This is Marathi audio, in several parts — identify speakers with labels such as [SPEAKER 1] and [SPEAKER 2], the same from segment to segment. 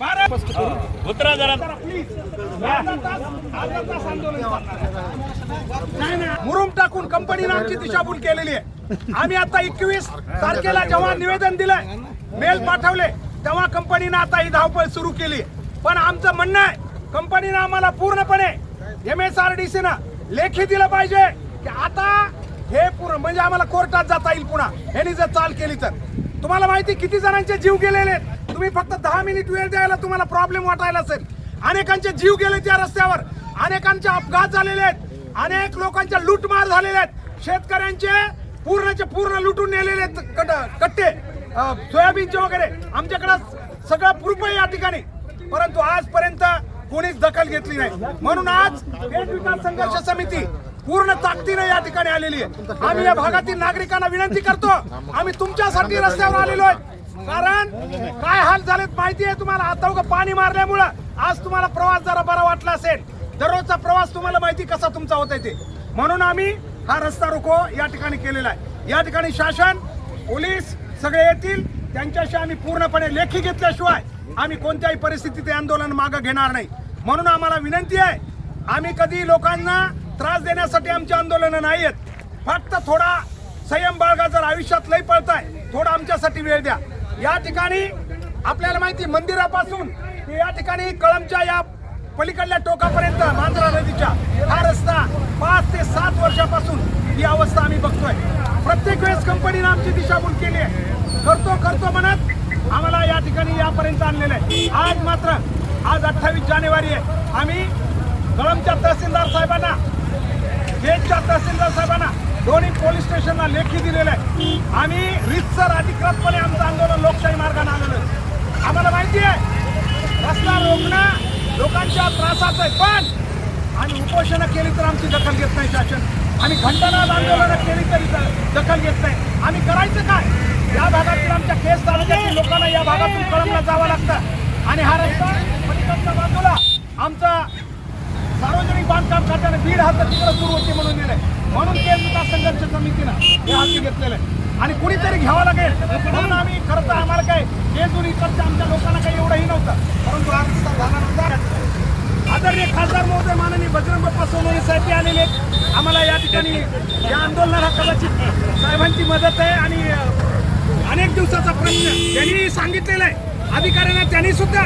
[SPEAKER 1] बारा
[SPEAKER 2] उतरा जरा.
[SPEAKER 1] मुरुम टाकून कंपनीने आमची दिशाभूल केलेली आहे. आम्ही आता एकवीस तारखेला जेव्हा निवेदन दिलंय मेल पाठवले तेव्हा कंपनीनं आता ही धावपळ सुरू केली पण आमचं म्हणणं आहे कंपनीनं आम्हाला पूर्णपणे एम एस आर डी लेखी दिलं पाहिजे की आता हे पूर्ण म्हणजे आम्हाला कोर्टात जाता येईल पुन्हा. ह्यांनी जर चाल केली तर. तुम्हाला माहिती किती जणांचे जीव गेलेले आहेत? तुम्ही फक्त दहा मिनिट वेळ द्यायला तुम्हाला प्रॉब्लेम वाटायला असेल. अनेकांचे जीव गेले त्या रस्त्यावर. अनेकांचे अपघात झालेले आहेत. अनेक लोकांच्या लूटमार झालेले आहेत. शेतकऱ्यांचे पूर्णचे पूर्ण लुटून नेलेले आहेत कट- कट्टे सोयाबीनचे वगैरे. आमच्याकडं सगळं प्रूफ आहे या ठिकाणी. परंतु आजपर्यंत कोणीच दखल घेतली नाही. म्हणून आज पेठ विकास संघर्ष समिती पूर्ण ताकदीने या ठिकाणी आलेली आहे. आम्ही या भागातील नागरिकांना विनंती करतो. आम्ही तुमच्यासाठी रस्त्यावर आलेलो आहे. कारण काय हाल झालेत माहिती आहे? तुम्हाला आता उगा पाणी मारल्यामुळं आज तुम्हाला प्रवास जरा बरा वाटला असेल. दररोजचा प्रवास तुम्हाला माहिती कसा तुमचा होत आहे ते. म्हणून आम्ही हा रस्ता रोको या ठिकाणी केलेला आहे. या ठिकाणी शासन पोलीस सगळे येतील. त्यांच्याशी आम्ही पूर्णपणे लेखी घेतल्याशिवाय आम्ही कोणत्याही परिस्थितीत आंदोलन मागं घेणार नाही. म्हणून आम्हाला विनंती आहे आम्ही कधी लोकांना त्रास देण्यासाठी आमची आंदोलनं नाही आहेत. फक्त थोडा संयम बाळगा जर आयुष्यात लई पळताय थोडा आमच्यासाठी वेळ द्या. या ठिकाणी आपल्याला माहिती मंदिरापासून या ठिकाणी कळमच्या या पलीकडल्या टोकापर्यंत मांजरा नदीच्या हा रस्ता पाच ते सात वर्षापासून ही अवस्था आम्ही बघतोय. प्रत्येक वेळेस कंपनीनं आमची दिशाभूल केली आहे. करतो करतो म्हणत आम्हाला या ठिकाणी यापर्यंत आणलेलं आहे. आज मात्र आज अठ्ठावीस जानेवारी आहे. आम्ही कळमच्या तहसीलदार साहेबांना गेटच्या तहसीलदार साहेबांना दोन्ही पोलीस स्टेशनला लेखी दिलेलं आहे. आम्ही रितसर अधिकृतपणे आमचं आंदोलन लोकशाही मार्गाने आलेलं आहे. आम्हाला माहिती आहे रस्ता रोखणं लोकांच्या त्रासाचं आहे पण आणि उपोषणं केली तर आमची दखल घेत नाही शासन. आणि घंटानाद आंदोलनं केली तरी दखल घेत नाही. आम्ही करायचं काय? या भागातील आमच्या केस तालुक्यातील लोकांना या भागातून कळमला जावं लागतं. आणि हा रस्ता पलीकडच्या बाजूला आमचा बांधकाम खात्याने बीड हजार तिकडे सुरू होते म्हणून दिलंय म्हणून ते विकास संघर्ष समितीनं हे हाती घेतलेलं आहे. आणि कुणीतरी घ्यावं लागेल म्हणून आम्ही खरं तर आम्हाला काय केजूर इकडच्या आमच्या लोकांना काही एवढंही नव्हतं. परंतु झाला नव्हता आदरणीय खासदार महोदय माननीय बजरंग बाप्पा सोनवणे साहेब आलेले आहेत. आम्हाला या ठिकाणी या आंदोलनाला कदाचित साहेबांची मदत आहे. आणि अनेक दिवसाचा प्रश्न त्यांनी सांगितलेला आहे. अधिकाऱ्यांना त्यांनी सुद्धा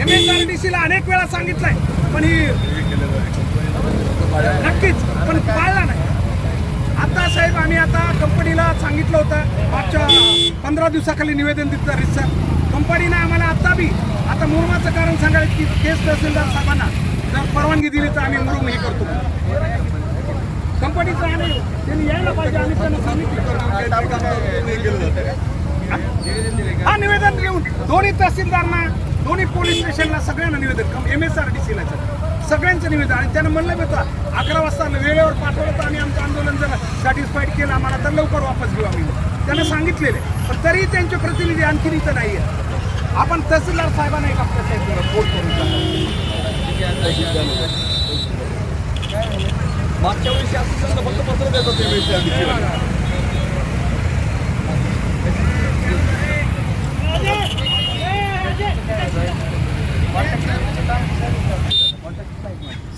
[SPEAKER 1] एम एस आर डी सीला अनेक वेळा सांगितलंय. पण ही नक्कीच पण पाळला नाही. आता साहेब आम्ही आता कंपनीला सांगितलं होतं मागच्या पंधरा दिवसाखाली निवेदन दिलं रिसर कंपनीनं आम्हाला आत्ता बी आता मुरुमाचं कारण सांगायचं की केस तहसीलदार साहेबांना जर परवानगी दिली तर आम्ही मुरुम हे करतो. कंपनीचं आम्ही त्यांनी यायला पाहिजे आम्ही त्यांना सांगितलं. हा निवेदन घेऊन दोन्ही तहसीलदारांना दोन्ही पोलीस स्टेशनला सगळ्यांना निवेदन एम एस आर डी सीला सगळ्यांचं निवेदन आणि त्यानं म्हणलं मी होतं अकरा वाजता वेळेवर पाठवलं तर आम्ही आमचं आंदोलन जर सॅटिस्फाईड केलं आम्हाला तर लवकर वापस घेऊ आम्ही. त्यांना सांगितलेले पण तरी त्यांचे प्रतिनिधी आणखीन इथं नाही आहे आपण तहसीलदार साहेबांना एक आपल्या साहेब फोन करून
[SPEAKER 2] मागच्या वेळी शासनानं फक्त पत्र देत होते वेळेस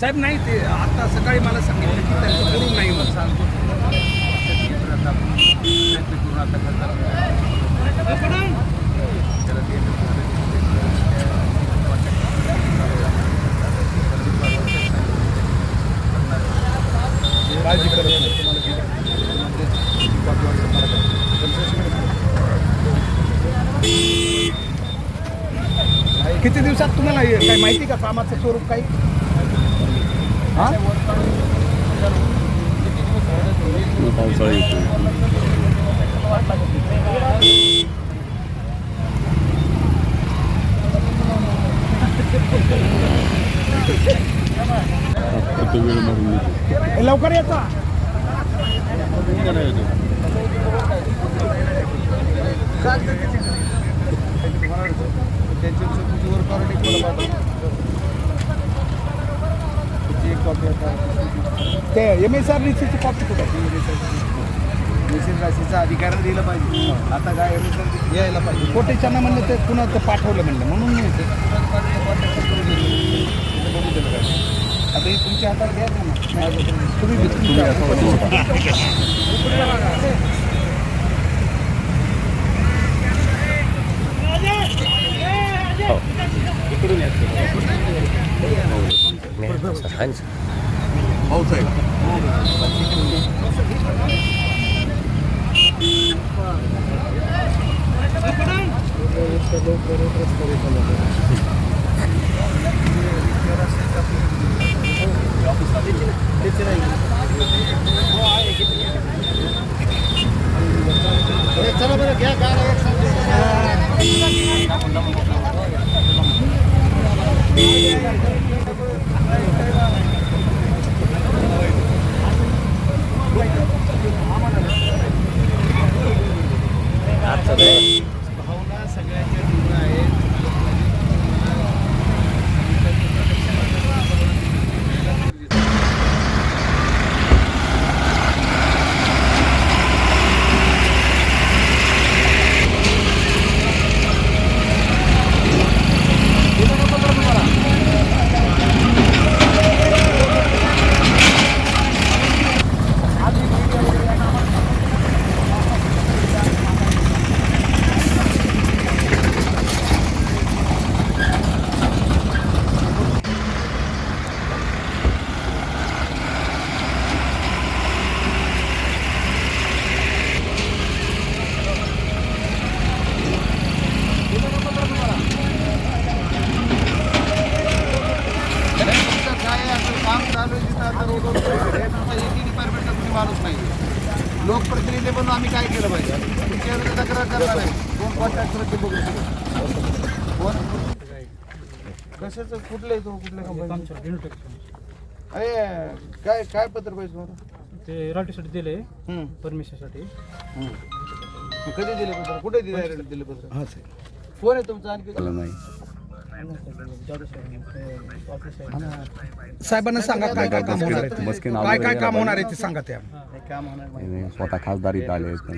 [SPEAKER 1] साहेब नाही ते आता सकाळी मला सांगितलं की त्यांचं करून नाही म्हणून
[SPEAKER 2] काळजी करत नाही
[SPEAKER 1] किती दिवसात तुम्हाला हे काय माहिती का कामाचं स्वरूप काही? हां?
[SPEAKER 3] पावसाळा येतो आता वेळ मारून येतो
[SPEAKER 1] लवकर येतो
[SPEAKER 3] त्यांच्या येतो
[SPEAKER 2] पार्टी ते एम एस आर डीसीची कॉपी
[SPEAKER 1] कुठं एम एस आर
[SPEAKER 2] एस राशीचा अधिकार दिला पाहिजे. आता काय एम एस आर यायला पाहिजे.
[SPEAKER 1] कोटेच्यानं म्हणलं ते पुन्हा ते पाठवलं म्हणलं? म्हणून मी ते.
[SPEAKER 3] आता ही तुमच्या हातात घ्यायचं ना तुम्ही तुम्ही Oh. असं वाटलं.
[SPEAKER 2] चला बरं घ्या गाडा एक सांगतो. भावना सगळ्यांच्या तीव्र आहेत तुमचं काय असं काम चालू एकी डिपार्टमेंटचा कुणी माणूस नाही लोकप्रतिनिधी म्हणून आम्ही काय केलं पाहिजे तक्रार करणार आहे कोण कॉन्ट्रॅक्टर ते बघू शकतो कोण कशाचं कुठलं आहे तो कुठल्या कंपनी अरे काय काय पत्र पाहिजे तुम्हाला
[SPEAKER 4] ते राटीसाठी दिले? परमिशनसाठी
[SPEAKER 2] कधी दिले पत्र कुठे दिले दिले पत्र कोण आहे तुमचं आणखी?
[SPEAKER 3] नाही.
[SPEAKER 1] साहेबांना सांगा काय काय काम होणार आहे? ते. काय काय काम होणार आहे ते सांगा त्या.
[SPEAKER 2] काम होणार
[SPEAKER 3] हे स्वतः खासदारीत आले आहेत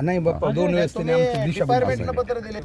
[SPEAKER 1] नाही बाप्पा दोन वेळेस त्यांनी आमची
[SPEAKER 2] तुम्ही डिपार्टमेंटला पत्र दिले.